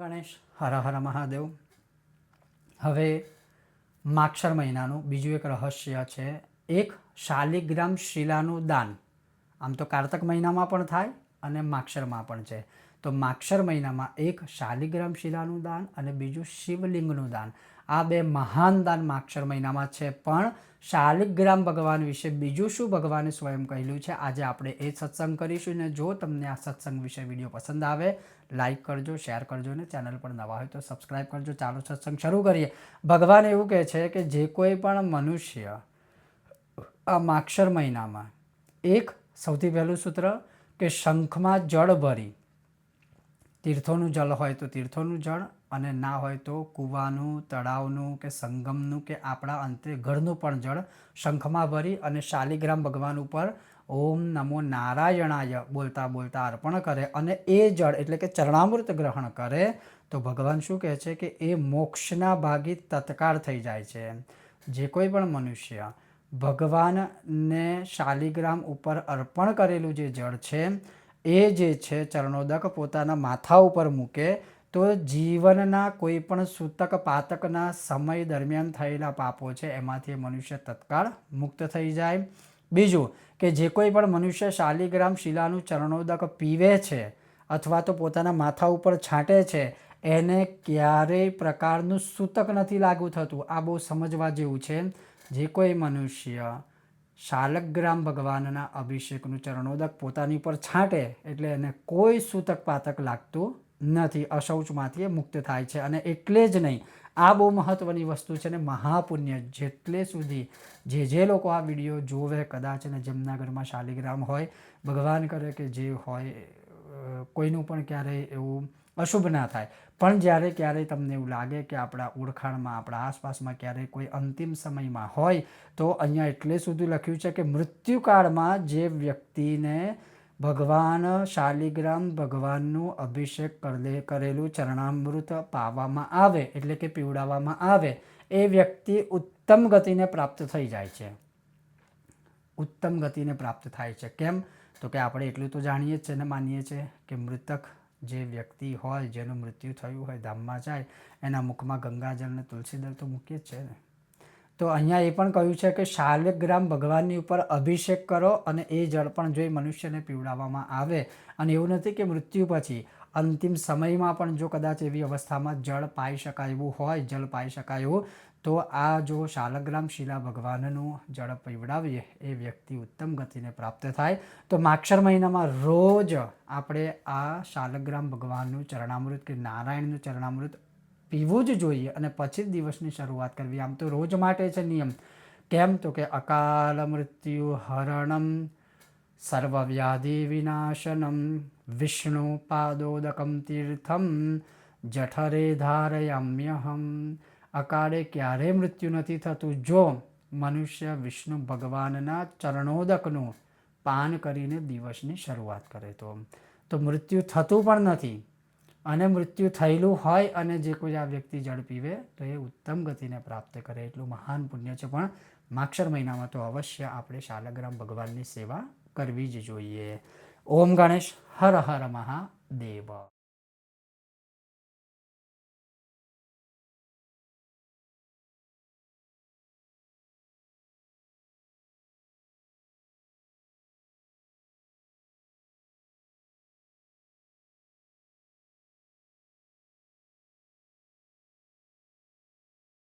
ગણેશ. હર હર મહાદેવ. હવે માક્ષર મહિનાનું બીજું એક રહસ્ય છે. એક શાલિગ્રામ શિલાનું દાન. આમ તો કારતક મહિનામાં પણ થાય અને માક્ષરમાં પણ છે. તો માક્ષર મહિનામાં એક શાલિગ્રામ શિલાનું દાન અને બીજું શિવલિંગનું દાન. આ બે મહાન દાન માક્ષર મહિનામાં છે. પણ શાલિગ્રામ ભગવાન વિશે બીજું શું ભગવાને સ્વયં કહેલું છે? આજે આપણે એ સત્સંગ કરીશું ને જો તમને આ સત્સંગ વિશે વીડિયો પસંદ આવે લાઇક કરજો, શેર કરજો ને ચેનલ પર નવા હોય તો સબસ્ક્રાઈબ કરજો. ચાલો સત્સંગ શરૂ કરીએ. ભગવાન એવું કહે છે કે જે કોઈ પણ મનુષ્ય આ માક્ષર મહિનામાં એક સૌથી પહેલું સૂત્ર કે શંખમાં જળ ભરી. તીર્થોનું જળ હોય તો તીર્થોનું જળ અને ના હોય તો કૂવાનું, તળાવનું કે સંગમનું કે આપણા અંતે ઘરનું પણ જળ શંખમાં ભરી અને શાલિગ્રામ ભગવાન ઉપર ઓમ નમો નારાયણાય બોલતા બોલતા અર્પણ કરે અને એ જળ એટલે કે ચરણામૃત ગ્રહણ કરે, તો ભગવાન શું કહે છે કે એ મોક્ષના ભાગી તત્કાળ થઈ જાય છે. જે કોઈ પણ મનુષ્ય ભગવાનને શાલિગ્રામ ઉપર અર્પણ કરેલું જે જળ છે, એ જે છે ચરણોદક પોતાના માથા ઉપર મૂકે તો જીવનના કોઈ પણ સૂતક, પાતકના સમય દરમિયાન થયેલા પાપો છે, એમાંથી મનુષ્ય તત્કાળ મુક્ત થઈ જાય. બીજું કે જે કોઈ પણ મનુષ્ય શાલિગ્રામ શિલાનું ચરણોદક પીવે છે અથવા તો પોતાના માથા ઉપર છાંટે છે, એને ક્યારેય પ્રકારનું સૂતક નથી લાગુ થતું. આ બહુ સમજવા જેવું છે. જે કોઈ મનુષ્ય શાલગ્રામ ભગવાનના અભિષેકનું ચરણોદક પોતાની ઉપર છાંટે, એટલે એને કોઈ સૂતક, પાતક લાગતું નથી, અશૌચમાંથી એ મુક્ત થાય છે. અને એટલે જ નહીં, આ બહુ મહત્ત્વની વસ્તુ છે ને મહાપુણ્ય જેટલે સુધી જે જે લોકો આ વીડિયો જોવે કદાચ ને જેમના ઘરમાં શાલિગ્રામ હોય, ભગવાન કરે કે જે હોય કોઈનું પણ ક્યારેય એવું અશુભ ના થાય. પણ જ્યારે ક્યારેય તમને એવું લાગે કે આપણા ઓળખાણમાં, આપણા આસપાસમાં ક્યારેય કોઈ અંતિમ સમયમાં હોય, તો અહીંયા એટલે સુધી લખ્યું છે કે મૃત્યુકાળમાં જે વ્યક્તિને ભગવાન શાલિગ્રામ ભગવાનનું અભિષેક કરે કરેલું ચરણામૃત પાવામાં આવે, એટલે કે પીવડાવવામાં આવે, એ વ્યક્તિ ઉત્તમ ગતિને પ્રાપ્ત થઈ જાય છે. ઉત્તમ ગતિને પ્રાપ્ત થાય છે. કેમ? તો કે આપણે એટલું તો જાણીએ જ છે ને માનીએ છીએ કે મૃતક જે વ્યક્તિ હોય, જેનું મૃત્યુ થયું હોય, ધામમાં જાય, એના મુખમાં ગંગાજળ ને તુલસીદળ તો મૂકીએ જ છે ને. તો અહીંયા એ પણ કહ્યું છે કે શાલિગ્રામ ભગવાનની ઉપર અભિષેક કરો અને એ જળ પણ જોઈ મનુષ્યને પીવડાવવામાં આવે. અને એવું નથી કે મૃત્યુ પછી, અંતિમ સમયમાં પણ જો કદાચ એવી અવસ્થામાં જળ પાઈ શકાય એવું હોય જળ પાઈ શકાય એવું, તો આ જો શાલગ્રામ શિલા ભગવાનનું જળ પીવડાવીએ, એ વ્યક્તિ ઉત્તમ ગતિને પ્રાપ્ત થાય. તો માક્ષર મહિનામાં રોજ આપણે આ શાલગ્રામ ભગવાનનું ચરણામૃત કે નારાયણનું ચરણામૃત પીવું જ જોઈએ અને પછી જ દિવસની શરૂઆત કરવી. આમ તો રોજ માટે છે નિયમ. કેમ તો કે અકાલ મૃત્યુ હરણમ, સર્વવ્યાધિ વિનાશનમ, વિષ્ણુ પાદોદકમ તીર્થમ, જઠરે ધારયામ્યહમ. અકાળે ક્યારેય મૃત્યુ નથી થતું? જો મનુષ્ય વિષ્ણુ ભગવાનના ચરણોદકનું પાન કરીને દિવસની શરૂઆત કરે તો. તો મૃત્યુ થતું પણ નથી. અને મૃત્યુ થયેલું હોય અને જે કોઈ આ વ્યક્તિ જળ પીવે, તો એ ઉત્તમ ગતિને પ્રાપ્ત કરે એટલું મહાન પુણ્ય છે. પણ માક્ષર મહિનામાં તો અવશ્ય આપણે શાલગ્રામ ભગવાનની સેવા કરવી જ જોઈએ. ઓમ ગણેશ હર હર મહાદેવ.